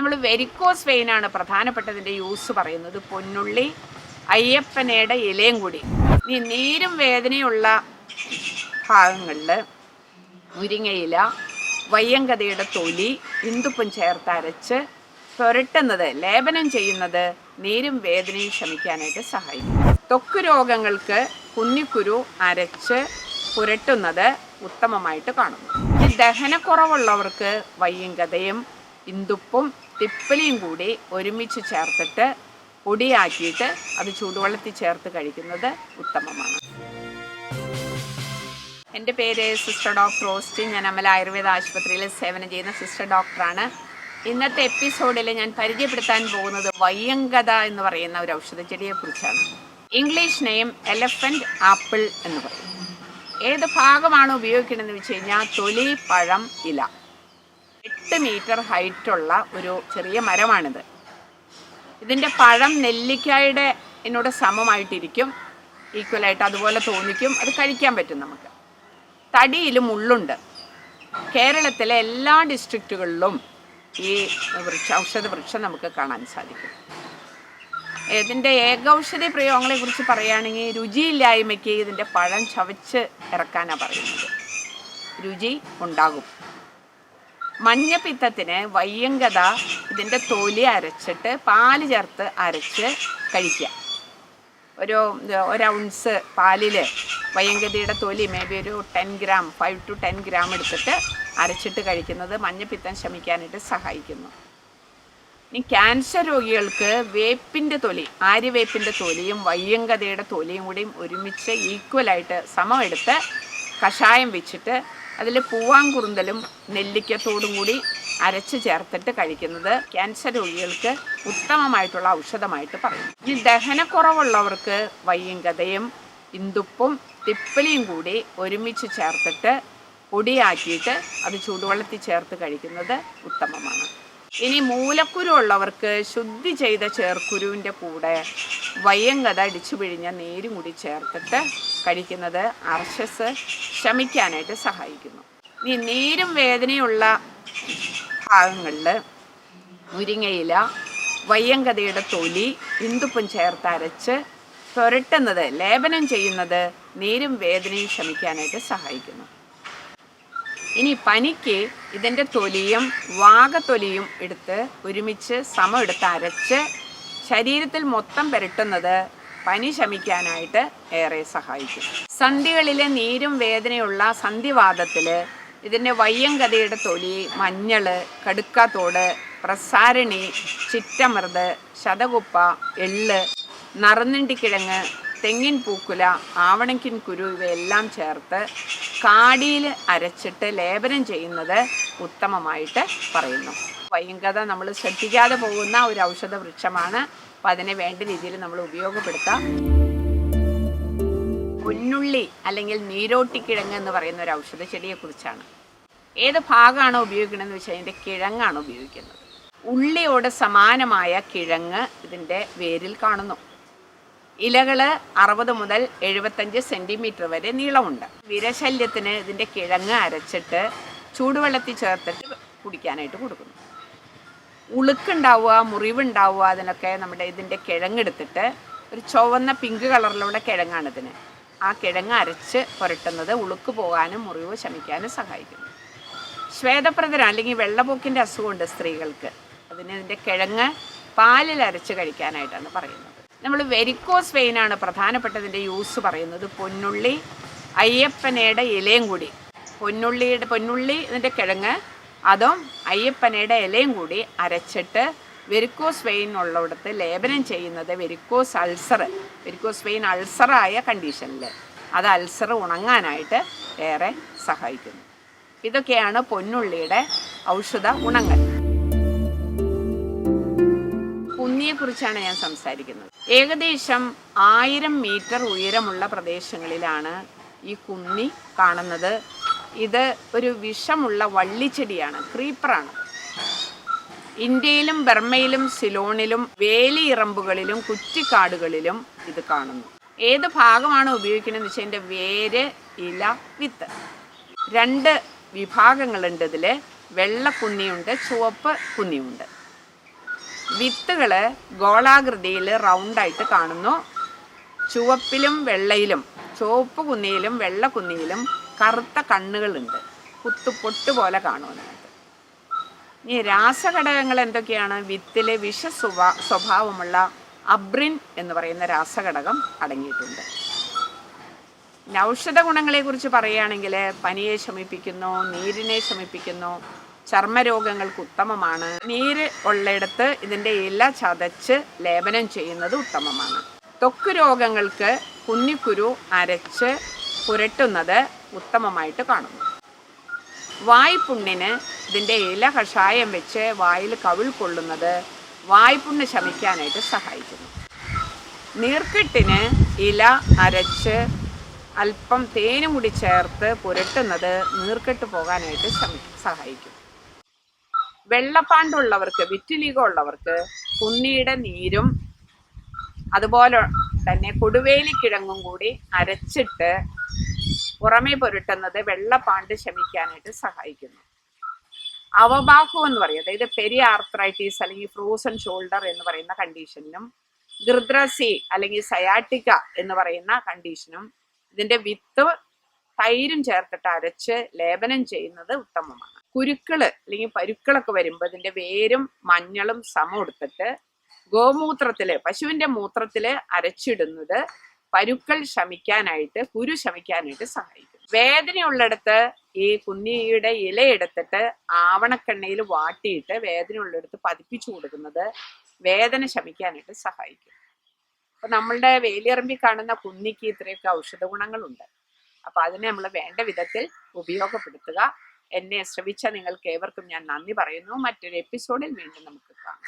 നമ്മൾ varicose വെയിനാണ് പ്രധാനപ്പെട്ടതിന്റെ use പറയുന്നത്. പൊന്നുള്ളി അയ്യപ്പനയുടെ ഇലയും കൂടി. ഈ നീരും വേദനയുള്ള ഭാഗങ്ങളിൽ മുരിങ്ങയില വയ്യങ്കതയുടെ തൊലി ഇന്ദുപ്പും ചേർത്തരച്ച് പുരട്ടുന്നത് ലേപനം ചെയ്യുന്നത് നീരും വേദനയും ശമിക്കാനായിട്ട് സഹായിക്കും. തൊക്ക് രോഗങ്ങൾക്ക് കുന്നിക്കുരു അരച്ച് പുരട്ടുന്നത് ഉത്തമമായിട്ട് കാണുന്നു. ഈ ദഹനക്കുറവുള്ളവർക്ക് വയ്യങ്കതയും ഇന്ദുപ്പും തിപ്പലിയും കൂടി ഒരുമിച്ച് ചേർത്തിട്ട് പൊടിയാക്കിയിട്ട് അത് ചൂടുവെള്ളത്തിൽ ചേർത്ത് കഴിക്കുന്നത് ഉത്തമമാണ്. എന്റെ പേര് സിസ്റ്റർ ഡോക്ടർ റോസ്റ്റി ഞാൻ അമല ആയുർവേദ ആശുപത്രിയിൽ സേവനം ചെയ്യുന്ന സിസ്റ്റർ ഡോക്ടറാണ്. ഇന്നത്തെ എപ്പിസോഡിൽ ഞാൻ പരിചയപ്പെടുത്താൻ പോകുന്നത് വയ്യങ്കത എന്ന് പറയുന്ന ഒരു ഔഷധ കുറിച്ചാണ്. ഇംഗ്ലീഷ് നെയിം എലഫന്റ് ആപ്പിൾ എന്ന് പറയും. ഏത് ഭാഗമാണ് ഉപയോഗിക്കണമെന്ന് വെച്ച് കഴിഞ്ഞാൽ തൊലി പഴം ഇല. എട്ട് മീറ്റർ ഹൈറ്റുള്ള ഒരു ചെറിയ മരമാണിത്. ഇതിന്റെ പഴം നെല്ലിക്കായുടെ എന്നോട് സമമായിട്ടിരിക്കും. ഈക്വലായിട്ട് അതുപോലെ തോന്നിക്കും. അത് കഴിക്കാൻ പറ്റും നമുക്ക്. തടിയിൽ മുള്ളുണ്ട്. കേരളത്തിലെ എല്ലാ ഡിസ്ട്രിക്റ്റുകളിലും ഈ വൃക്ഷ ഔഷധ വൃക്ഷം നമുക്ക് കാണാൻ സാധിക്കും. ഇതിന്റെ ഏകൗഷധി പ്രയോഗങ്ങളെ കുറിച്ച് പറയുകയാണെങ്കിൽ രുചിയില്ലായ്മയ്ക്ക് ഇതിന്റെ പഴം ചവച്ച് ഇറക്കാനാണ് പറയുന്നത്. രുചി ഉണ്ടാകും. മഞ്ഞപ്പിത്തത്തിന് വയ്യങ്കത ഇതിന്റെ തൊലി അരച്ചിട്ട് പാൽ ചേർത്ത് അരച്ച് കഴിക്കുക. ഒരു ഒരു ഔൺസ് പാലിൽ വയ്യങ്കതയുടെ തൊലി മേ ബി ഒരു ten gram five to ten gram എടുത്തിട്ട് അരച്ചിട്ട് കഴിക്കുന്നത് മഞ്ഞപ്പിത്തം ശമിക്കാനായിട്ട് സഹായിക്കുന്നു. ഇനി ക്യാൻസർ രോഗികൾക്ക് വേപ്പിന്റെ തൊലി ആര്യവേപ്പിന്റെ തൊലിയും വയ്യങ്കതയുടെ തൊലിയും കൂടിയും ഒരുമിച്ച് ഈക്വലായിട്ട് സമമെടുത്ത് കഷായം വെച്ചിട്ട് അതിൽ പൂവാങ്കുറുന്തലും നെല്ലിക്കത്തോടും കൂടി അരച്ച് ചേർത്തിട്ട് കഴിക്കുന്നത് ക്യാൻസർ രോഗികൾക്ക് ഉത്തമമായിട്ടുള്ള ഔഷധമായിട്ട് പറയും. ഈ ദഹനക്കുറവുള്ളവർക്ക് വയ്യങ്കതയും ഇന്ദുപ്പും തിപ്പലിയും കൂടി ഒരുമിച്ച് ചേർത്തിട്ട് പൊടിയാക്കിയിട്ട് അത് ചൂടുവെള്ളത്തിൽ ചേർത്ത് കഴിക്കുന്നത് ഉത്തമമാണ്. ഇനി മൂലക്കുരു ഉള്ളവർക്ക് ശുദ്ധി ചെയ്ത ചേർക്കുരുവിന്റെ കൂടെ വയ്യങ്കത അടിച്ചു പിഴിഞ്ഞ നീരും കൂടി ചേർത്തിട്ട് കഴിക്കുന്നത് അർശസ് ശമിക്കാനായിട്ട് സഹായിക്കുന്നു. ഇനി നീരും വേദനയുള്ള ഭാഗങ്ങളിൽ മുരിങ്ങയില വയ്യങ്കതയുടെ തൊലി ഇന്ദുപ്പും ചേർത്ത് അരച്ച് പുരട്ടുന്നത് ലേപനം ചെയ്യുന്നത് നീരും വേദനയും ശമിക്കാനായിട്ട് സഹായിക്കുന്നു. ഇനി പനിക്ക് ഇതിന്റെ തൊലിയും വാഗത്തൊലിയും എടുത്ത് ഒരുമിച്ച് സമം എടുത്ത് അരച്ച് ശരീരത്തിൽ മൊത്തം പുരട്ടുന്നത് പനി ശമിക്കാനായിട്ട് ഏറെ സഹായിക്കും. സന്ധികളിലെ നീരും വേദനയുള്ള സന്ധിവാദത്തിൽ ഇതിന്റെ വയ്യങ്കതയുടെ തൊലി മഞ്ഞൾ കടുക്കാത്തോട് പ്രസാരണി ചിറ്റമൃത് ശതകുപ്പ എള്ള് നറുന്നിണ്ടിക്കിഴങ്ങ് തെങ്ങിൻ പൂക്കുല ആവണക്കിൻ കുരു ഇവയെല്ലാം ചേർത്ത് കാടിയിൽ അരച്ചിട്ട് ലേപനം ചെയ്യുന്നത് ഉത്തമമായിട്ട് പറയുന്നു. വൈകത നമ്മൾ ശ്രദ്ധിക്കാതെ പോകുന്ന ഒരു ഔഷധ വൃക്ഷമാണ്. അപ്പം അതിനെ വേണ്ട രീതിയിൽ നമ്മൾ ഉപയോഗപ്പെടുത്താം. പൊന്നുള്ളി അല്ലെങ്കിൽ നീരോട്ടിക്കിഴങ്ങ് എന്ന് പറയുന്ന ഒരു ഔഷധ ചെടിയെക്കുറിച്ചാണ്. ഏത് ഭാഗമാണ് ഉപയോഗിക്കണമെന്ന് വെച്ചാൽ അതിന്റെ കിഴങ്ങാണ് ഉപയോഗിക്കുന്നത്. ഉള്ളിയോട് സമാനമായ കിഴങ്ങ് ഇതിന്റെ വേരിൽ കാണുന്നു. ഇലകൾ അറുപത് മുതൽ എഴുപത്തഞ്ച് സെന്റിമീറ്റർ വരെ നീളമുണ്ട്. വിരശല്യത്തിന് ഇതിന്റെ കിഴങ്ങ് അരച്ചിട്ട് ചൂടുവെള്ളത്തിൽ ചേർത്തിട്ട് കുടിക്കാനായിട്ട് കൊടുക്കുന്നു. ഉളുക്കുണ്ടാവുക മുറിവുണ്ടാവുക അതിനൊക്കെ നമ്മുടെ ഇതിന്റെ കിഴങ്ങെടുത്തിട്ട് ഒരു ചുവന്ന പിങ്ക് കളറിലുള്ള കിഴങ്ങാണ് ഇതിന്. ആ കിഴങ്ങ് അരച്ച് പുരട്ടുന്നത് ഉളുക്ക് പോകാനും മുറിവ് ശമിക്കാനും സഹായിക്കുന്നു. ശ്വേതപ്രദന അല്ലെങ്കിൽ വെള്ളപ്പൊക്കിന്റെ അസുഖമുണ്ട് സ്ത്രീകൾക്ക്. അതിന് ഇതിന്റെ കിഴങ്ങ് പാലിൽ അരച്ച് കഴിക്കാനായിട്ടാണ് പറയുന്നത്. നമ്മൾ വെരിക്കോസ് വെയിനാണ് പ്രധാനപ്പെട്ടതിന്റെ യൂസ് പറയുന്നത്. പൊന്നുള്ളി അയ്യപ്പനയുടെ ഇലയും കൂടി. പൊന്നുള്ളിയുടെ പൊന്നുള്ളി ഇതിന്റെ കിഴങ്ങ് അതും അയ്യപ്പനയുടെ ഇലയും കൂടി അരച്ചിട്ട് വെരിക്കോസ് വെയിൻ ഉള്ളിടത്ത് ലേപനം ചെയ്യുന്നത് വെരിക്കോസ് അൾസർ വെരിക്കോസ് വെയിൻ അൾസറായ കണ്ടീഷനിൽ അത് അൾസർ ഉണങ്ങാനായിട്ട് ഏറെ സഹായിക്കുന്നു. ഇതൊക്കെയാണ് പൊന്നുള്ളിയുടെ ഔഷധ ഗുണങ്ങൾ. കുന്നിയെക്കുറിച്ചാണ് ഞാൻ സംസാരിക്കുന്നത്. ഏകദേശം ആയിരം മീറ്റർ ഉയരമുള്ള പ്രദേശങ്ങളിലാണ് ഈ കുന്നി കാണുന്നത്. ഇത് ഒരു വിഷമുള്ള വള്ളിച്ചെടിയാണ് ക്രീപ്പറാണ്. ഇന്ത്യയിലും ബർമ്മയിലും സിലോണിലും വേലി ഇറമ്പുകളിലും കുറ്റിക്കാടുകളിലും ഇത് കാണുന്നു. ഏത് ഭാഗമാണ് ഉപയോഗിക്കുന്നത് വെച്ചാൽ ഇതിന്റെ വേര് ഇല വിത്ത്. രണ്ട് വിഭാഗങ്ങളുണ്ട് ഇതിൽ വെള്ള കുന്നിയുണ്ട് ചുവപ്പ് കുന്നിയുണ്ട്. വിത്തുകൾ ഗോളാകൃതിയിൽ റൗണ്ടായിട്ട് കാണുന്നു. ചുവപ്പിലും വെള്ളയിലും ചുവപ്പ് കുന്നിയിലും വെള്ള കുന്നിയിലും കറുത്ത കണ്ണുകളുണ്ട്. കുത്തുപൊട്ട് പോലെ കാണുന്നു ഇനി രാസഘടകങ്ങൾ എന്തൊക്കെയാണ്? വിത്തിലെ വിഷ സ്വഭാ സ്വഭാവമുള്ള അബ്രിൻ എന്ന് പറയുന്ന രാസഘടകം അടങ്ങിയിട്ടുണ്ട്. ഔഷധ ഗുണങ്ങളെക്കുറിച്ച് പറയുകയാണെങ്കിൽ പനിയെ ശമിപ്പിക്കുന്നു നീരിനെ ശമിപ്പിക്കുന്നു ചർമ്മരോഗങ്ങൾക്ക് ഉത്തമമാണ്. നീര് ഉള്ളിടത്ത് ഇതിന്റെ ഇല ചതച്ച് ലേപനം ചെയ്യുന്നത് ഉത്തമമാണ്. ത്വക്ക് രോഗങ്ങൾക്ക് കുന്നിക്കുരു അരച്ച് പുരട്ടുന്നത് ഉത്തമമായിട്ട് കാണുന്നു. വായ്പുണ്ണിന് ഇതിന്റെ ഇല കഷായം വെച്ച് വായിൽ കവിൾ കൊള്ളുന്നത് വായ്പുണ്ണ് ശമിക്കാനായിട്ട് സഹായിക്കുന്നു. നീർക്കെട്ടിന് ഇല അരച്ച് അല്പം തേനും കൂടി ചേർത്ത് പുരട്ടുന്നത് നീർക്കെട്ട് പോകാനായിട്ട് സഹായിക്കും. വെള്ളപ്പാണ്ടുള്ളവർക്ക് വിറ്റുലീഗം ഉള്ളവർക്ക് കുന്നിയുടെ നീരും അതുപോലെ തന്നെ കൊടുവേലി കിഴങ്ങും കൂടി അരച്ചിട്ട് പുറമേ പുരട്ടുന്നത് വെള്ളപ്പാണ്ട് ശമിക്കാനായിട്ട് സഹായിക്കുന്നു. അവബാഹു എന്ന് പറയും. അതായത് പെരിയ ആർത്രൈറ്റീസ് അല്ലെങ്കിൽ ഫ്രൂസൺ ഷോൾഡർ എന്ന് പറയുന്ന കണ്ടീഷനും ഗൃദ്രസി അല്ലെങ്കിൽ സയാട്ടിക്ക എന്ന് പറയുന്ന കണ്ടീഷനും ഇതിന്റെ വിത്ത് തൈരും ചേർത്തിട്ട് അരച്ച് ലേപനം ചെയ്യുന്നത് ഉത്തമമാണ്. കുരുക്കൾ അല്ലെങ്കിൽ പരുക്കളൊക്കെ വരുമ്പോൾ അതിന്റെ വേരും മഞ്ഞളും സമം എടുത്തിട്ട് ഗോമൂത്രത്തിൽ പശുവിന്റെ മൂത്രത്തിൽ അരച്ചിടുന്നത് പരുക്കൾ ശമിക്കാനായിട്ട് കുരു ശമിക്കാനായിട്ട് സഹായിക്കും. വേദനയുള്ളിടത്ത് ഈ കുന്നിയുടെ ഇല എടുത്തിട്ട് ആവണക്കെണ്ണയിൽ വാട്ടിയിട്ട് വേദനയുള്ളിടത്ത് പതിപ്പിച്ചു കൊടുക്കുന്നത് വേദന ശമിക്കാനായിട്ട് സഹായിക്കും. അപ്പൊ നമ്മളുടെ വേലിയറമ്പി കാണുന്ന കുന്നിക്ക് ഇത്രയൊക്കെ ഔഷധ ഗുണങ്ങളുണ്ട് അപ്പൊ അതിനെ നമ്മൾ വേണ്ട വിധത്തിൽ ഉപയോഗപ്പെടുത്തുക. എന്നെ ശ്രവിച്ച നിങ്ങൾക്ക് ഏവർക്കും ഞാൻ നന്ദി പറയുന്നു. മറ്റൊരു എപ്പിസോഡിൽ വീണ്ടും നമുക്ക് കാണാം.